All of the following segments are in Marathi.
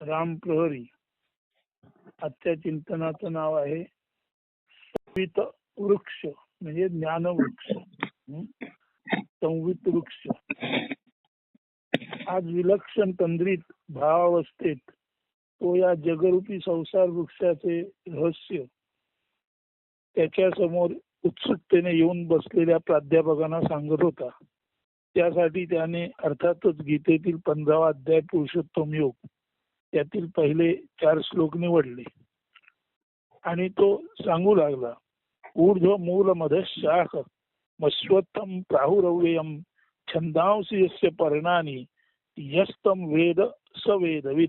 राम प्रहरी. आजच्या चिंतनाचं नाव आहे संवित वृक्ष म्हणजे ज्ञान वृक्ष. संवित वृक्ष. आज विलक्षण तंद्रीत भावावस्थेत तो या जगरूपी संसार वृक्षाचे रहस्य त्याच्यासमोर उत्सुकतेने येऊन बसलेल्या प्राध्यापकांना सांगत होता. त्यासाठी त्याने अर्थातच गीतेतील पंधरावा अध्याय पुरुषोत्तम योग त्यातील पहिले चार श्लोक निवडले. आणि तो सांगू लागला ऊर्ध्व मूल मध शाख मश्वत्थम प्राहुरव्ययम छंदांसी यस्य पर्णानी यस्तम वेद सवेदवित। वेदवित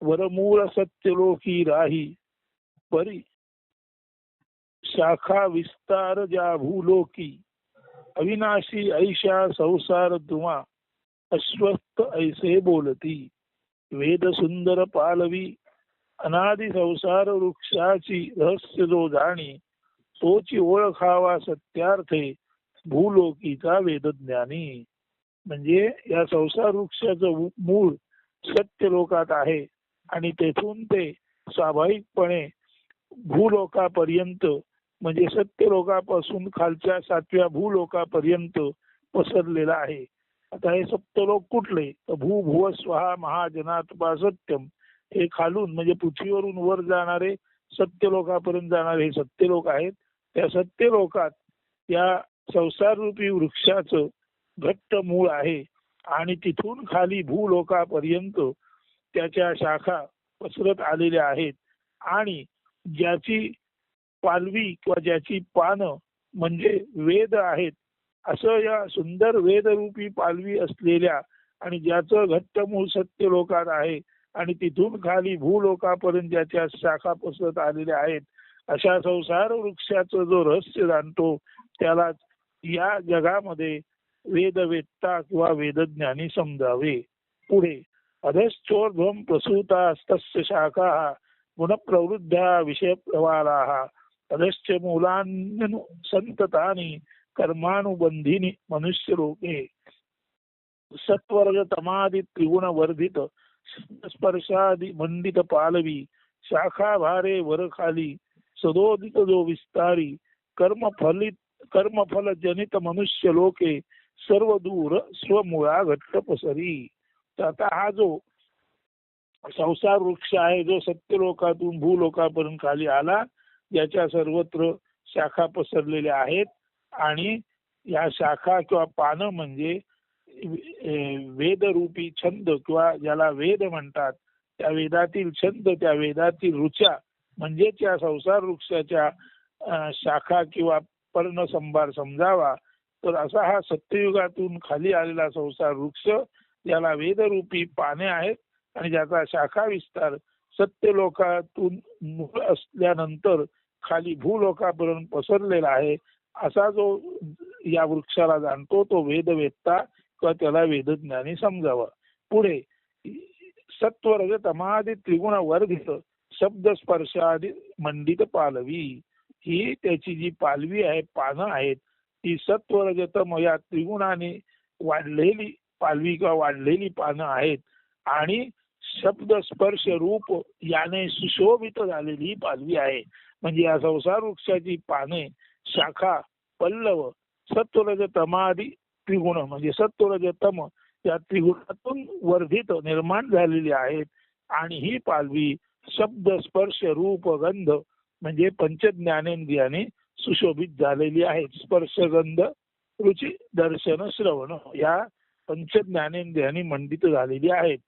वरमूळ सत्यलोकी राही परी शाखा विस्तार ज्या भूलोकी। अविनाशी ऐशा संसार दुमा अस्वस्थ ऐसे बोलती। वेद सुंदर पालवी अनादि संसार वृक्षाची रहस्य जो जाणी तोची ओळखावा सत्यार्थे भूलोकीचा वेदज्ञानी. म्हणजे या संसार वृक्षाचं मूळ सत्य लोकात आहे आणि तेथून ते स्वाभाविकपणे भूलोकापर्यंत म्हणजे सत्य लोकापासून खालच्या सातव्या भूलोकापर्यंत पसरलेला आहे. आता हे सप्तलोक कुठले? तर भू भुव स्वहा महाजनात्मा सत्यम. हे खालून म्हणजे पृथ्वीवरून वर जाणारे सत्यलोकापर्यंत जाणारे हे सत्यलोक आहेत. त्या सत्यलोकात या संसाररूपी वृक्षाचं घट्ट मूळ आहे. आणि तिथून खाली भूलोकापर्यंत त्याच्या शाखा पसरत आलेल्या आहेत. आणि ज्याची पालवी किंवा ज्याची पानं म्हणजे वेद आहेत असं या सुंदर वेदरूपी पालवी असलेल्या आणि ज्याचं घट्ट मूळ सत्य लोकात आहे आणि तिथून खाली भूलोकापर्यंत ज्याच्या शाखा पसरत आलेल्या आहेत अशा संसार वृक्षाचं जो रहस्य जाणतो त्याला या जगामध्ये वेदवेत्ता किंवा वेदज्ञानी समजावे. पुढे अधश्चोर्ध्वम प्रसूता तस्य शाखा गुणप्रवृद्ध्या विषय प्रवाला अधश्च मूलान्यनु संततानी कर्मानुबंधिनी मनुष्य लोके सत्वर्ग तमादि त्रिगुण वर्धित. स्पर्शादि मंडित पालवी. शाखा भारे वर खाली. सदोदित जो विस्तारी. कर्म फलित कर्म फल जनित मनुष्य लोके. सर्व दूर स्वमुळा घट्ट पसरी. तर आता हा जो संसार वृक्ष आहे जो सत्यलोकातून भूलोकापर्यंत खाली आला ज्याच्या सर्वत्र शाखा पसरलेल्या आहेत. आणि या शाखा किंवा पानं म्हणजे वेदरूपी छंद किंवा ज्याला वेद म्हणतात त्या वेदातील छंद त्या वेदातील रुचा म्हणजेच या संसार वृक्षाच्या शाखा किंवा पर्णसंभार समजावा तर असा हा सत्ययुगातून खाली आलेला संसार वृक्ष ज्याला वेदरूपी पाने आहेत आणि ज्याचा शाखा विस्तार सत्य लोकातून मूळ असल्यानंतर खाली भूलोकापर्यंत पसरलेला आहे असा जो या वृक्षाला जाणतो तो वेदवेत्ता किंवा त्याला वेदज्ञानी समजावा. पुढे सत्वरज तमादि त्रिगुण वर्धित शब्द स्पर्शादी मंडित पालवी. ही त्याची जी पालवी आहे पानं आहेत ती सत्वरजतम या त्रिगुणाने वाढलेली पालवी किंवा वाढलेली पानं आहेत आणि शब्द स्पर्श रूप याने सुशोभित झालेली ही पालवी आहे. म्हणजे या संसार वृक्षाची पाने शाखा पल्लव सत्वरज तमादी त्रिगुण म्हणजे सत्वरज तम या त्रिगुणातून वर्धित निर्माण झालेली आहेत. आणि ही पालवी शब्द स्पर्श रूप गंध म्हणजे पंचज्ञानेंद्रियाने सुशोभित झालेली आहेत स्पर्श गंध रुची दर्शन श्रवण या पंचज्ञानेंद्रियाने मंडित झालेली आहेत.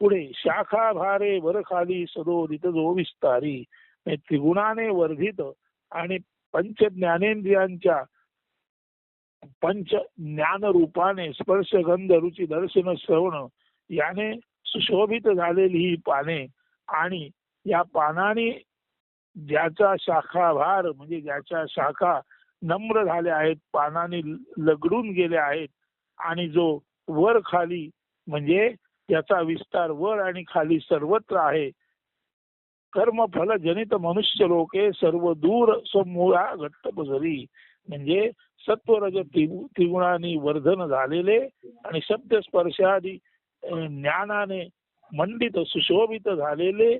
पुढे शाखा भारे वरखाली सदोदित जो विस्तारी म्हणजे त्रिगुणाने वर्धित आणि पंच ज्ञानेंद्रियांच्या पंच ज्ञान रूपाने स्पर्श गंध रुची दर्शन श्रवण याने सुशोभित झालेली ही पाने आणि या पानाने ज्याचा शाखाभार म्हणजे ज्याच्या शाखा नम्र झाल्या आहेत पानाने लगडून गेल्या आहेत आणि जो वर खाली म्हणजे त्याचा विस्तार वर आणि खाली सर्वत्र आहे कर्म फल जनित मनुष्य लोके सर्व दूर समूळा घट्ट पसरी म्हणजे सत्वरज त्रिगुणाने वर्धन झालेले आणि शब्द स्पर्शादी ज्ञानाने मंडित सुशोभित झालेले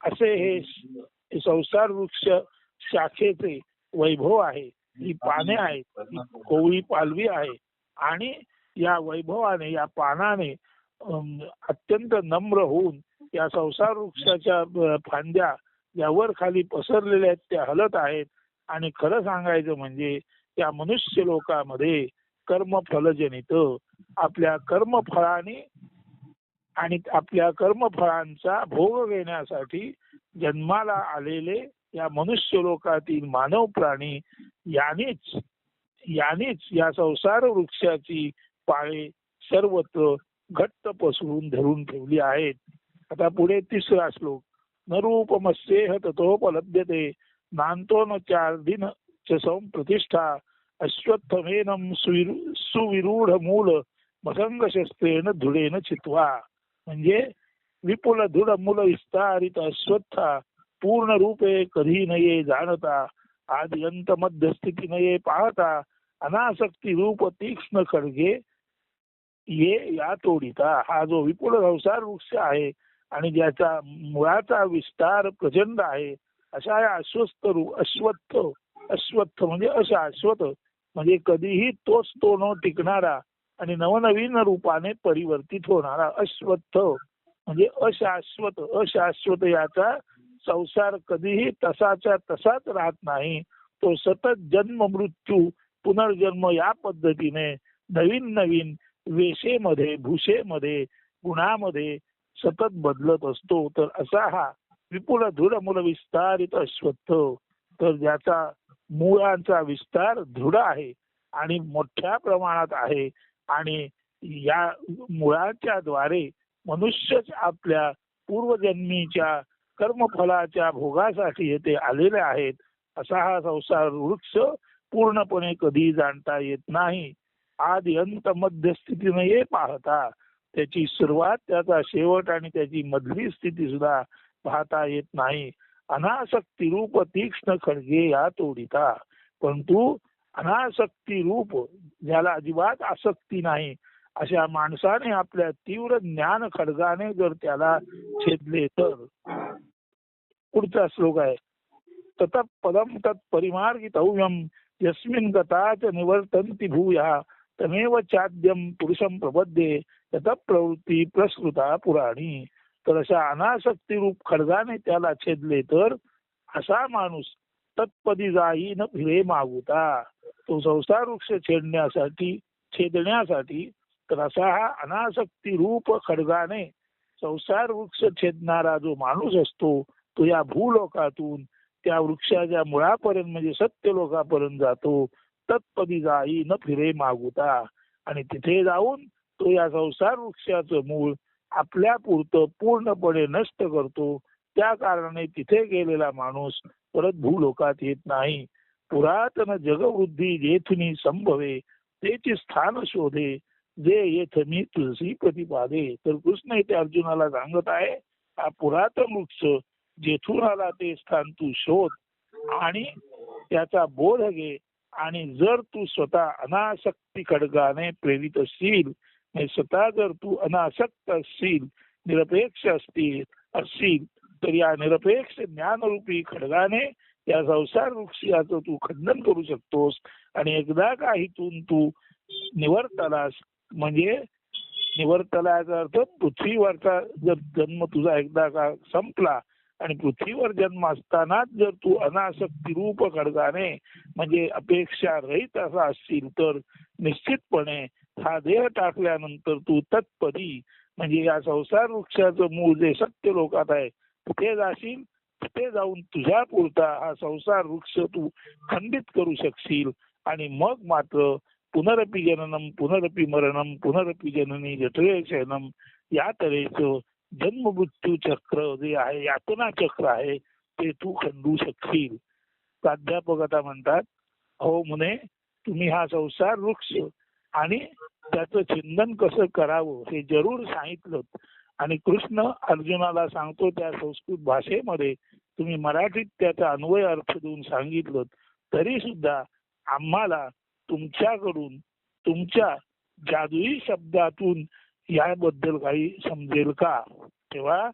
असे हे संसार वृक्ष शाखेचे वैभव आहे. ही पाने आहेत ही कोवळी पालवी आहे. आणि या वैभवाने या पानाने अत्यंत नम्र होऊन या संसार वृक्षाच्या फांद्या यावर खाली पसरलेल्या आहेत त्या हलत आहेत. आणि खरं सांगायचं म्हणजे या मनुष्य लोकामध्ये कर्मफलजनित आपल्या कर्मफळाने आणि आपल्या कर्मफळांचा भोग घेण्यासाठी जन्माला आलेले या मनुष्य लोकातील मानव प्राणी यानेच यानेच या संसार वृक्षाची पाळे सर्वत्र घट्ट पसरून धरून ठेवली आहेत. आता पुढे तिसरा श्लोक. न रूपमस्येह ततोपलभ्यते नांतो न चार दिन च प्रतिष्ठा अश्वत्थमेनं सुविरूढ मूल मसंग शस्त्रेन धुडेन चित्वा. म्हणजे विपुल धुड मूल विस्तारित अश्वत्था पूर्ण रूपे कधी नये जाणता आदि अंत मध्यस्थिती नये पाहता अनासक्ती रूप तीक्ष्ण खडगे ये या तोडिता. हा जो विपुल संसार वृक्ष आहे आणि ज्याचा मुळाचा विस्तार प्रचंड आहे अशा या अश्वस्थ अश्वत्थ अश्वत्थ म्हणजे अशाश्वत म्हणजे कधीही तोच तो न टिकणारा आणि नवनवीन रूपाने परिवर्तित होणारा अश्वत्थ म्हणजे अशाश्वत अशाश्वत याचा संसार कधीही तसाच्या तसाच राहत नाही. तो सतत जन्म मृत्यू पुनर्जन्म या पद्धतीने नवीन नवीन वेशेमध्ये भूषेमध्ये गुणामध्ये सतत बदलत असतो तर असा हा विपुल दृढ मूल विस्तारित अश्वत्थ तर ज्याचा मुळांचा विस्तार दृढ आहे आणि मोठ्या प्रमाणात आहे आणि या मुळाच्या द्वारे मनुष्यच आपल्या पूर्वजन्मीच्या कर्मफलाच्या भोगासाठी येथे आलेले आहेत असा हा संसार वृक्ष पूर्णपणे कधी जाणता येत नाही. आदी अंत मध्यस्थितीने ये पाहता. त्याची सुरुवात त्याचा शेवट आणि त्याची मधली स्थिती सुद्धा पाहता येत नाही. अनासक्ती रूप तीक्ष्ण खडगे या तोडिता. परंतु अनासक्ती रूप ज्याला अजिबात आसक्ती नाही अशा माणसाने आपल्या तीव्र ज्ञान खडगाने जर त्याला छेदले तर. पुढचा श्लोक आहे. तत पदम तत् परिमार्गितव्यम यस्मिन गताच निवर्तन्ति भूया तमेव चाद्यम पुरुषम प्रबद्धे त्याचा प्रवृत्ती प्रस्कृता पुराणी. तर अशा अनासक्ती रूप खडगाने त्याला छेदले तर असा माणूस तत्पदी जाई न फिरे मागुता. तो संसार वृक्ष छेडण्यासाठी छेदण्यासाठी तर असा हा अनासक्ती रूप खडगाने संसार वृक्ष छेदणारा जो माणूस असतो तो या भूलोकातून त्या वृक्षाच्या मुळापर्यंत म्हणजे सत्य लोकापर्यंत जातो तत्पदी जाई न फिरे मागुता. आणि तिथे जाऊन तो या संसार वृक्षाचं मूळ आपल्या पुरतं पूर्णपणे नष्ट करतो. त्या कारणाने तिथे गेलेला माणूस परत भूलोकात येत नाही. पुरातन जगवृद्धी जेथुनी संभवे तेची स्थान शोधे. जे येथ मी तुलसी प्रतिपादे. तर कृष्ण इथे अर्जुनाला सांगत आहे हा पुरातन वृक्ष जेथून आला ते स्थान तू शोध आणि त्याचा बोध घे. आणि जर तू स्वतः अनासक्ती खडगाने प्रेरित असशील स्वतः जर तू अनासक्त असशील निरपेक्ष असतील असशील तर या निरपेक्ष ज्ञानरूपी खडगाने या संसार वृक्षाचं तू खंडन करू शकतोस. आणि एकदा काहीतून तू निवर्तलास म्हणजे निवर्तलाचा अर्थ पृथ्वीवरचा जर जन्म तुझा एकदा का संपला आणि पृथ्वीवर जन्म असतानाच जर तू अनासक्ती रूप खडगाने म्हणजे अपेक्षा रहित असा असशील तर निश्चितपणे हा देह टाकल्यानंतर तू तत्पदी म्हणजे या संसार वृक्षाचं मूळ जे सत्य लोकात आहे तिथे जाशील तिथे जाऊन तुझ्या पुरता हा संसार वृक्ष तू खंडित करू शकशील. आणि मग मात्र पुनरपी जननम पुनरपी मरणम पुनरपी जननी जठरे शयनम या तऱ्हेचं जन्म मृत्यू चक्र जे आहे यातना चक्र आहे ते तू खंडू शकशील. प्राध्यापक आता म्हणतात हो म्हणे तुम्ही हा संसार वृक्ष आणि त्याचं चिंतन कसं करावं हे जरूर सांगितलं आणि कृष्ण अर्जुनाला सांगतो त्या संस्कृत भाषेमध्ये तुम्ही मराठीत त्याचा अन्वय अर्थ देऊन सांगितलं तरी सुद्धा आम्हाला तुमच्याकडून तुमच्या जादुई शब्दातून याबद्दल काही समजेल का? तेव्हा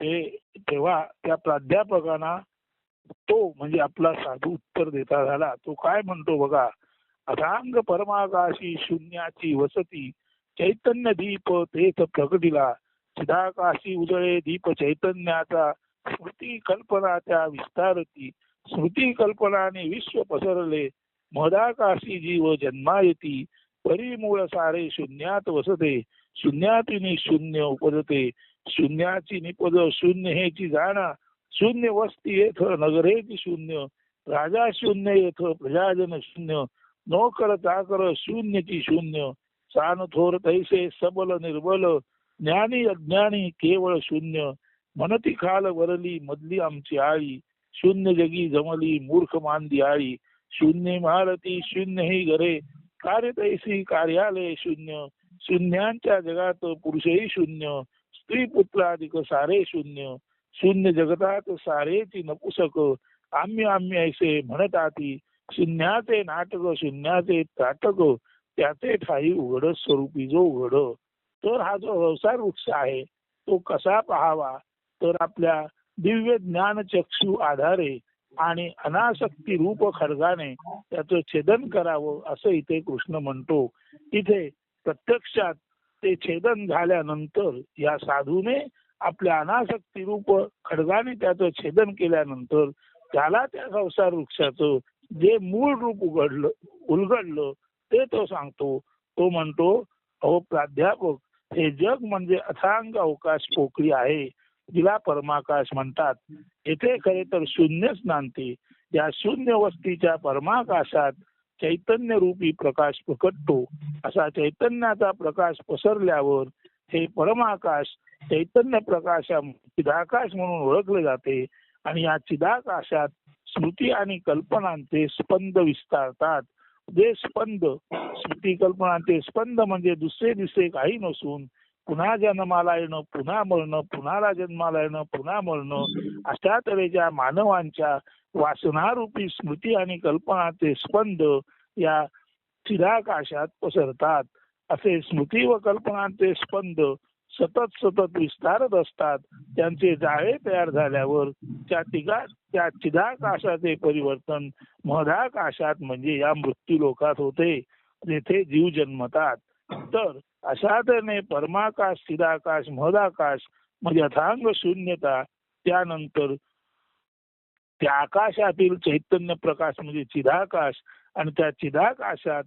ते तेव्हा त्या प्राध्यापकांना तो म्हणजे आपला साधू उत्तर देता झाला. तो काय म्हणतो बघा? अथांग परमाकाशी शून्याची वसती. चैतन्य दीप तेथ प्रकटिला चिदाकाशी उजळे दीप चैतन्याचा. स्मृती कल्पना त्या विस्तारती. स्मृती कल्पनाने विश्व पसरले. मदाकाशी जीव जन्मायती. परिमूळ सारे शून्यात वसते. शून्यातून शून्य उपजते. शून्याची निपद शून्य हेची जाणा. शून्य वस्ती येथ नगरेची शून्य. राजा शून्य येथ प्रजाजन शून्य. नोकर चाकर शून्यची शून्य सान थोर तैसे सबल निर्बल. ज्ञानी अज्ञानी केवळ शून्य. मनती खाल वरली मधली आमची आळी शून्य जगी जमली मूर्ख मांदी आळी शून्य महारती शून्य ही घरे. कार्य तैसी कार्यालय शून्य. शून्यांच्या जगात पुरुषही शून्य. स्त्री पुत्राधिक सारे शून्य. शून्य जगतात सारेची नपुसक. आम्ही आम्ही ऐसे म्हणताती. शून्याचे नाटक शून्याचे ताटक त्याचे ठाई उघड स्वरूपी जो उघड तर हा जो व्यवसाय वृक्ष आहे तो कसा पाहावा? तर आपल्या दिव्य ज्ञान चक्षु आधारे आणि अनासक्ती रूप खडगाने त्याचं छेदन करावं असं इथे कृष्ण म्हणतो. इथे प्रत्यक्षात ते छेदन झाल्यानंतर या साधूने आपल्या अनासक्ती रूप खडगाने त्याचं छेदन केल्यानंतर त्याला त्या संसार वृक्षाचं जे मूळ रूप उघडलं उलगडलं ते तो सांगतो. तो म्हणतो अहो प्राध्यापक हे जग म्हणजे अथांग अवकाश पोकळी आहे. जिला परमाकाश म्हणतात. येथे खरे तर शून्यच नांदते. या शून्य वस्तीच्या परमाकाशात चैतन्य रूपी प्रकाश प्रकटतो. असा चैतन्याचा प्रकाश पसरल्यावर हे परमाकाश चैतन्य प्रकाशा चिदाकाश म्हणून ओळखले जाते. आणि या चिदाकाशात स्मृती आणि कल्पनांचे स्पंद विस्तारतात. जे स्पंद स्मृती कल्पनांचे स्पंद म्हणजे दुसरे दुसरे काही नसून पुन्हा जन्माला येणं पुन्हा मरणं पुन्हा जन्माला येणं पुन्हा मरणं अशा तऱ्हेच्या मानवांच्या वासनारूपी स्मृती आणि कल्पनाचे स्पंद या चिराकाशात पसरतात. असे स्मृती व कल्पनांचे स्पंद सतत सतत विस्तारत असतात. त्यांचे जाळे तयार झाल्यावर त्या तिघा त्या चिदाकाशाचे परिवर्तन मधाकाशात म्हणजे या मृत्यू लोकात होते. जेथे जीव जन्मतात. तर अशा तऱ्हेने परमाकाश चिदाकाश मधाकाश म्हणजे अथांग शून्यता त्यानंतर त्या आकाशातील चैतन्य प्रकाश म्हणजे चिदाकाश आणि त्या चिदाकाशात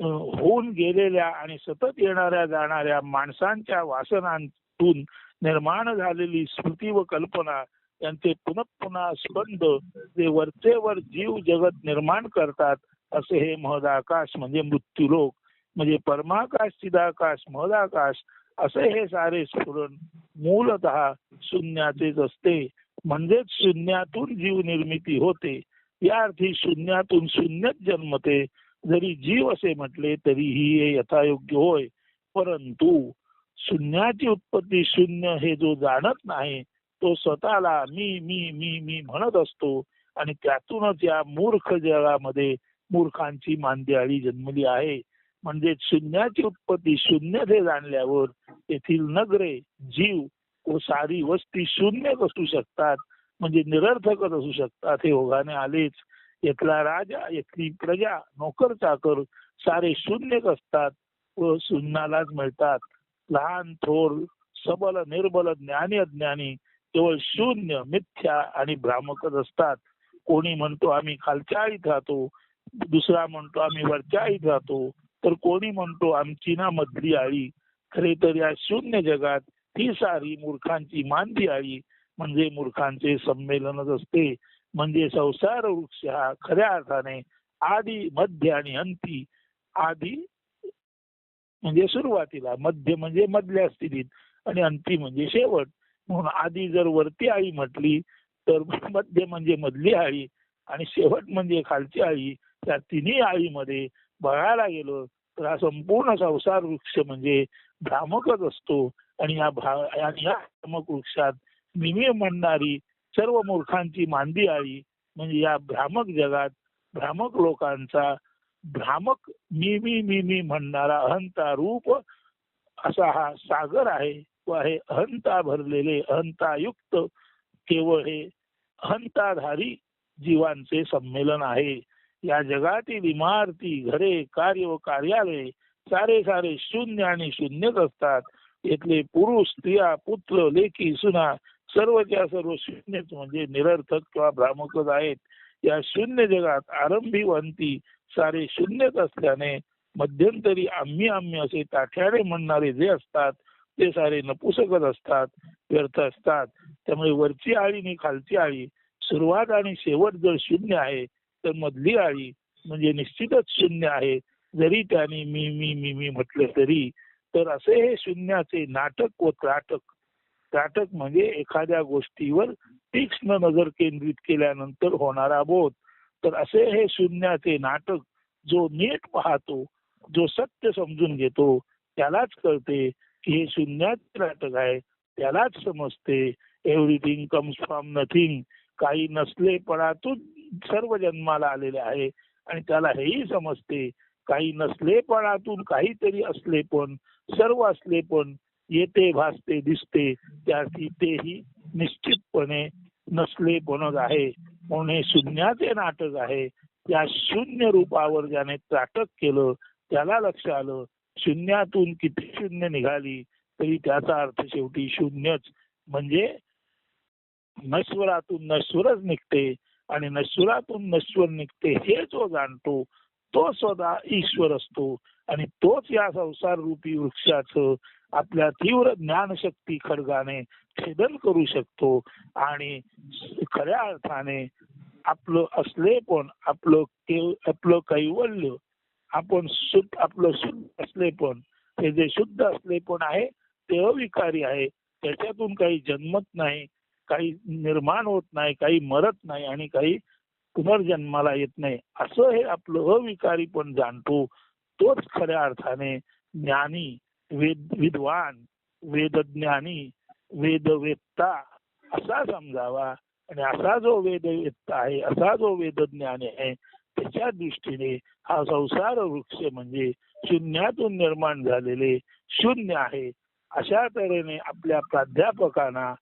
होऊन गेलेल्या आणि सतत येणाऱ्या जाणाऱ्या माणसांच्या वासनांतून निर्माण झालेली स्मृती व कल्पना यांचे पुनः पुन्हा स्पंद जे वरचेवर जीव जगत निर्माण करतात असे हे महदाकाश म्हणजे मृत्यूलोक म्हणजे परमाकाश चिदाकाश महदाकाश असे हे सारे स्फुरण मूलत शून्याचेच असते. म्हणजेच शून्यातून जीव निर्मिती होते. या अर्थी शून्यातून शून्यच जन्मते जरी जीव असे म्हटले तरीही हे यथायोग्य होय. परंतु शून्याची उत्पत्ती शून्य हे जो जाणत नाही तो स्वतःला मी मी मी मी म्हणत असतो आणि त्यातूनच या मूर्ख जगामध्ये मूर्खांची मांदियाळी जन्मली आहे. म्हणजे शून्याची उत्पत्ती शून्य हे जाणल्यावर येथील नगरे जीव व सारी वस्ती शून्यच असू शकतात म्हणजे निरर्थकच असू शकतात हे ओघाने आलेच. इथला राजा इथली प्रजा नोकर चाकर सारे शून्यच असतात व शून्यालाच मिळतात. लहान थोर सबल निर्बल ज्ञानी अज्ञानी केवळ शून्य मिथ्या आणि भ्रामकच असतात. कोणी म्हणतो आम्ही खालच्या आळीत राहतो दुसरा म्हणतो आम्ही वरच्या आळीत राहतो तर कोणी म्हणतो आमची ना मधली आळी खरे तर या शून्य जगात ही सारी मूर्खांची मांदी आळी म्हणजे मूर्खांचे संमेलनच असते. म्हणजे संसार वृक्ष हा खऱ्या अर्थाने आधी मध्य आणि अंती आधी म्हणजे सुरुवातीला मध्य म्हणजे मधल्या स्थितीत आणि अंती म्हणजे शेवट. म्हणून आधी जर वरती आळी म्हटली तर मध्य म्हणजे मधली आळी आणि शेवट म्हणजे खालची आळी त्या तिन्ही आळीमध्ये बघायला गेलो तर हा संपूर्ण संसार वृक्ष म्हणजे भ्रामकच असतो. आणि या भ्रा आणि या भ्रामक वृक्षात मिमी म्हणणारी सर्व मूर्खांची मांदी आळी. म्हणजे या भ्रामक जगात भ्रामक लोकांचा भ्रामक मी मी मी मी म्हणणारा अहंता रूप असा हा सागर आहे व आहे अहंता भरलेले अहंतायुक्त केवळ हे अहंताधारी जीवांचे संमेलन आहे. या जगातील इमारती घरे कार्य व कार्यालय सारे सारे शून्य आणि शून्यच असतात. येथले पुरुष स्त्रिया पुत्र लेखी सुना सर्व जे सर्व शून्यच म्हणजे निरर्थक किंवा भ्रामकच आहेत या शून्य जगात आरंभी वंती सारे शून्यच असल्याने मध्यंतरी आम्ही आम्ही असे ताठ्याने म्हणणारे जे असतात ते सारे नपुसकच असतात व्यर्थ असतात. त्यामुळे वरची आळी आणि खालची आळी सुरुवात आणि शेवट जर शून्य आहे तर मधली आळी म्हणजे निश्चितच शून्य आहे. जरी त्याने मी मी मी मी म्हटलं तरी तर असे हे शून्याचे नाटक व त्राटक त्राटक म्हणजे एखाद्या गोष्टीवर तीक्ष्ण नजर केंद्रित केल्यानंतर होणारा बोध. तर असे हे शून्याचे नाटक जो नीट पाहतो जो सत्य समजून घेतो त्यालाच कळते की हे शून्याचे नाटक आहे त्यालाच समजते. Everything comes from nothing. काही नसले पणातून सर्व जन्माला आलेले आहे आणि त्याला हेही समजते. काही नसलेपणातून काहीतरी असले पण सर्व असले पण येते भासते दिसते त्यासाठी तेही निश्चितपणे नसले बनत आहे. म्हणून हे शून्याचे नाटक आहे त्या शून्य रूपावर ज्याने त्राटक केलं त्याला लक्ष आलं. शून्यातून किती शून्य निघाली तरी त्याचा अर्थ शेवटी शून्यच. म्हणजे नश्वरातून नश्वरच निघते आणि नश्वरातून नश्वर निघते हे जो जाणतो तो स्वतः ईश्वर असतो. आणि तोच या संसार रूपी वृक्षाचं आपल्या तीव्र ज्ञानशक्ती खडगाने छेदन करू शकतो आणि खऱ्या अर्थाने आपलं असले पण आपलं आपलं कैवल्य आपण शुद्ध आपलं शुद्ध असले पण हे जे शुद्ध असले पण आहे ते अविकारी आहे. त्याच्यातून काही जन्मत नाही काही निर्माण होत नाही काही मरत नाही आणि काही पुनर्जन्माला येत नाही. असं हे आपलं अविकारी पण जाणतो. तोच खऱ्या अर्थाने ज्ञानी वेद विद्वान वेदज्ञानी वेदवेत्ता असा समजावा. आणि असा जो वेदवेत्ता आहे असा जो वेदज्ञानी आहे त्याच्या दृष्टीने हा संसार वृक्ष म्हणजे शून्यातून निर्माण झालेले शून्य आहे. अशा तऱ्हेने आपल्या प्राध्यापकांना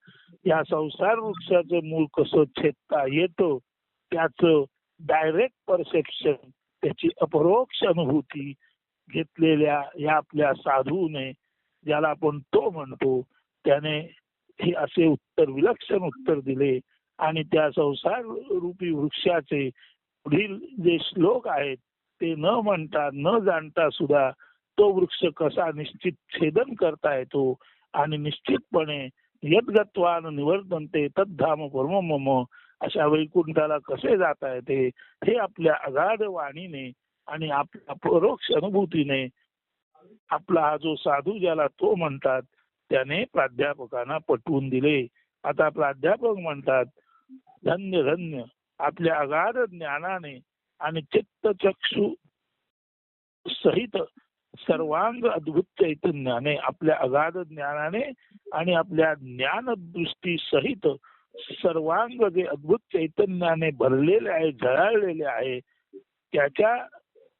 या संसार वृक्षाचं मूळ कसं छेदता येतं त्याचं डायरेक्ट परसेप्शन त्याची अपरोक्ष अनुभूती घेतलेल्या या आपल्या साधूने ज्याला आपण तो म्हणतो त्याने हे असे उत्तर विलक्षण उत्तर दिले आणि त्या संसार रूपी वृक्षाचे पुढील जे श्लोक आहेत ते न म्हणता न जाणता सुद्धा तो वृक्ष कसा निश्चित छेदन करता येतो आणि निश्चितपणे यदगत्वान निवर्तनते तद्धाम परम मम अशा वैकुंठाला कसे जाता येते हे आपल्या अगाध वाणीने आणि आपल्या परोक्ष अनुभूतीने आपला हा जो साधू ज्याला तो म्हणतात त्याने प्राध्यापकांना पटवून दिले. आता प्राध्यापक म्हणतात धन्य धन्य आपल्या अगाध ज्ञानाने आणि चित्त चक्षु सहित सर्वांग अद्भुत चैतन्याने आपल्या अगाध ज्ञानाने आणि आपल्या ज्ञानदृष्टी सहित सर्वांग जे अद्भुत चैतन्याने भरलेले आहे झळाळलेले आहे त्याच्या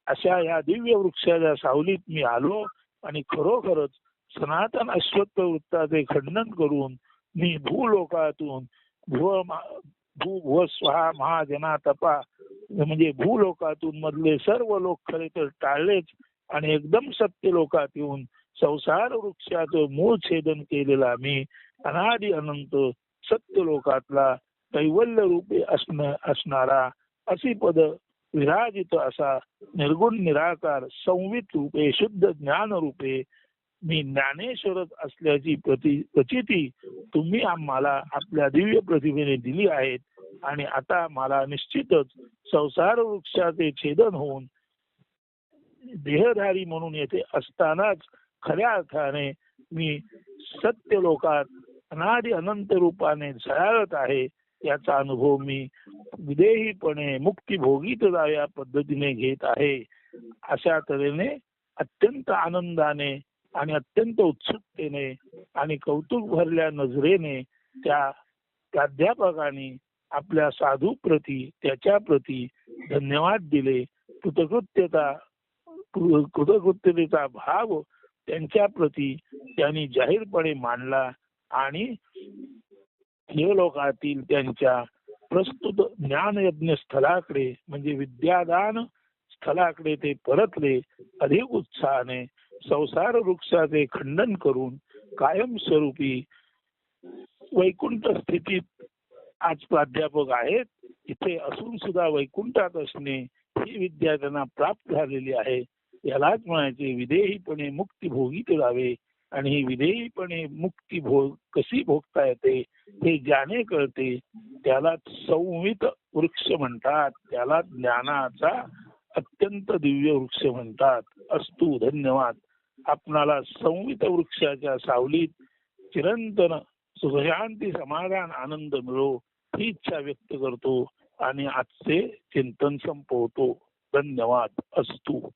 अशा या दिव्य वृक्षाच्या सावलीत मी आलो आणि खरोखरच सनातन अश्वत्थ वृत्ताचे खंडन करून मी भूलोकातून भू भू भुव स्वहा महाजना तपा म्हणजे भूलोकातून मधले सर्व लोक खरे तर टाळलेच आणि एकदम सत्य लोकात येऊन संसार वृक्षाचं मूळ छेदन केलेला मी अनादि अनंत सत्य लोकातला कैवल्य रूपे असणारा अशी पद विराजित असा निर्गुण निराकार संवित रूपे शुद्ध ज्ञान रूपे. मी ज्ञानेश्वरच असल्याची प्रचिती तुम्ही आम्हाला आपल्या दिव्य प्रतिभेने दिली आहेत आणि आता मला निश्चितच संसार वृक्षाचे छेदन होऊन देहधारी म्हणून येथे असतानाच खऱ्या अर्थाने मी सत्य लोकात अनादि अनंत रूपाने झळाळत आहे. याचा अनुभव मी विदेहीपणे मुक्तीभोगीत या पद्धतीने घेत आहे. अशा तऱ्हेने अत्यंत आनंदाने आणि अत्यंत उत्सुकतेने आणि कौतुक भरल्या नजरेने त्या प्राध्यापकांनी आपल्या साधू प्रती त्याच्या प्रती धन्यवाद दिले. कृतकृत्यता कृतकृत्यतेचा भाव त्यांच्या प्रती त्यांनी जाहीरपणे मांडला आणि लोकातील त्यांच्या प्रस्तुत ज्ञानयज्ञ स्थळाकडे म्हणजे विद्यादान स्थळाकडे ते परतले अधिक उत्साहाने संसार वृक्षाचे खंडन करून कायमस्वरूपी वैकुंठ स्थितीत आज प्राध्यापक आहेत. इथे असून सुद्धा वैकुंठात असणे ही विद्या त्यांना प्राप्त झालेली आहे. यालाच म्हणायचे विधेयीपणे मुक्ती भोगीत राहावे आणि ही विधेयीपणे मुक्ती भोग कशी भोगता येते हे ज्याने कळते त्याला संवित वृक्ष म्हणतात त्याला ज्ञानाचा अत्यंत दिव्य वृक्ष म्हणतात. अस्तु धन्यवाद. आपणाला संवित वृक्षाच्या सावलीत चिरंतन सुखशांती समाधान आनंद मिळो ही इच्छा व्यक्त करतो आणि आजचे चिंतन संपवतो. धन्यवाद. अस्तु.